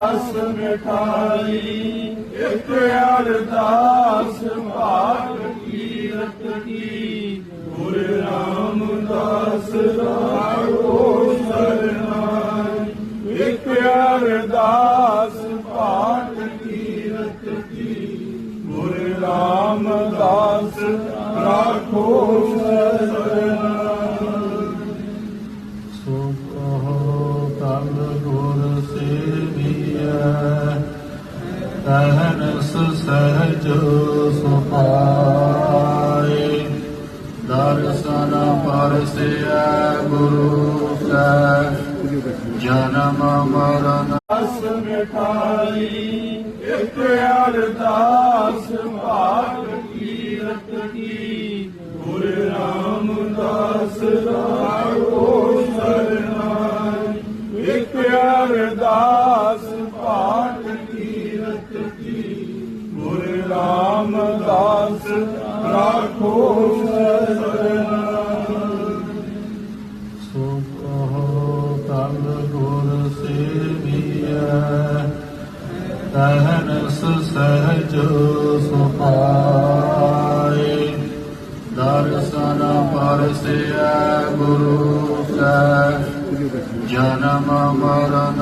ਅਸ ਮਿਠਾਈ ਇੱਕ ਅਰਦਾਸ ਭਾਗ ਕੀਰਤ ਕੀ ਗੁਰ ਰਾਮਦਾਸ ਰਾਖੋ ਸਰਨਾਈ ਇੱਕ ਅਰਦਾਸ ਭਾਗ ਕੀਰਤ ਕੀ ਗੁਰ ਰਾਮਦਾਸ ਰਾਖੋ ਸਰਨਾਈ ਤਹਨਸ ਸਹਜ ਸੁਪਾਏ। ਦਰਸ਼ਨ ਪਰਸਿਐ ਗੁਰੂ ਕੈ ਜਨਮ ਮਰਨ ਅਸ ਮਿਠਾਈ ਇੱਕ ਅਰਦਾਸ ਭਾਗ ਕੀਰਤ ਕੀ। ਗੁਰ ਰਾਮਦਾਸ ਰਾਖੋ ਸਰਨਾਈ। ਇੱਕ ਅਰਦਾਸ ਭਾਗ ਰਾਮਦਾਸ ਰਾਖੋ ਸਰਨਾਈ ਸੋ ਕਹੋ ਤਲ ਗੁਰ ਸੇਵੀਐ, ਤਹਨਸ ਸਹਜ ਸੁਪਾਏ। ਦਰਸ਼ਨ ਪਰਸਿਐ ਗੁਰੂ ਕੈ, ਜਨਮ ਮਰਨ